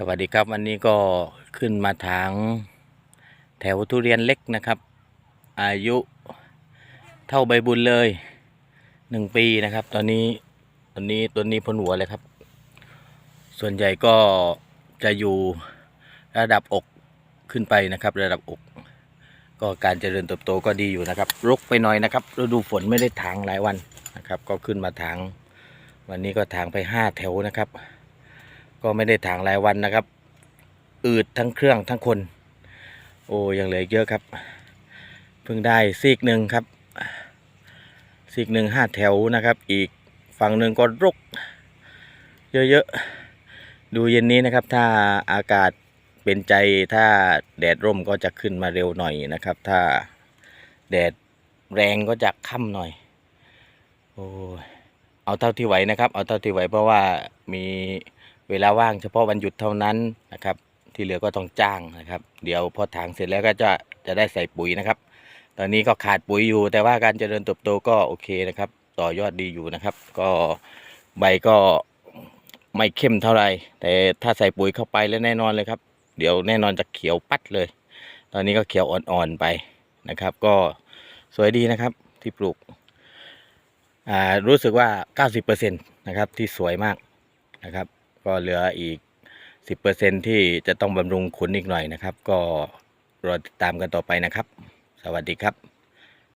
สวัสดีครับวันนี้ก็ขึ้นมาทางแถวทุเรียนเล็กนะครับ อายุเท่าใบบุญเลยหนึ่งปีนะครับ ตอนนี้ตอนนี้ตัวนี้พ้นหัวเลยครับ ส่วนใหญ่ก็จะอยู่ระดับอกขึ้นไปนะครับ ระดับอก ก็การเจริญเติบโตก็ดีอยู่นะครับรกไปหน่อยนะครับฤดูฝนไม่ได้ถางหลายวันนะครับ ก็ขึ้นมาถาง วันนี้ก็ถางไปห้าแถวนะครับ ก็ไม่ได้ถางรายวันนะครับ อืดทั้งเครื่องทั้งคน โอ้ยังเหลือเยอะครับ เพิ่งได้ซีกหนึ่งครับ ซีกหนึ่งห้าแถวนะครับ อีกฝั่งหนึ่งก็รก เยอะๆ ดูเย็นนี้นะครับ ถ้าอากาศเป็นใจถ้าแดดร่มก็จะขึ้นมาเร็วหน่อยนะครับ ถ้าแดดแรงก็จะค่ำหน่อย โอ้ยเอาเท่าที่ไหวนะครับ เอาเท่าที่ไหวเพราะว่ามี เวลาว่างเฉพาะวันหยุดเท่านั้นนะครับ ที่เหลือก็ต้องจ้างนะครับ เดี๋ยวพอถางเสร็จแล้วก็จะจะได้ใส่ปุ๋ยนะครับ ตอนนี้ก็ขาดปุ๋ยอยู่ แต่ว่าการเจริญเติบโตก็โอเคนะครับ ต่อยอดดีอยู่นะครับ ก็ใบก็ไม่เข้มเท่าไหร่แต่ถ้าใส่ปุ๋ยเข้าไปแล้วแน่นอนเลยครับ เดี๋ยวแน่นอนจะเขียวปัดเลย ตอนนี้ก็เขียวอ่อนๆไปนะครับ ก็สวยดีนะครับที่ปลูกอ่ารู้สึกว่า 90%นะครับที่สวยมากนะครับ ก็เหลืออีก 10%ที่จะต้องบำรุงขุนอีกหน่อยนะครับ ก็รอติดตามกันต่อไปนะครับ สวัสดีครับ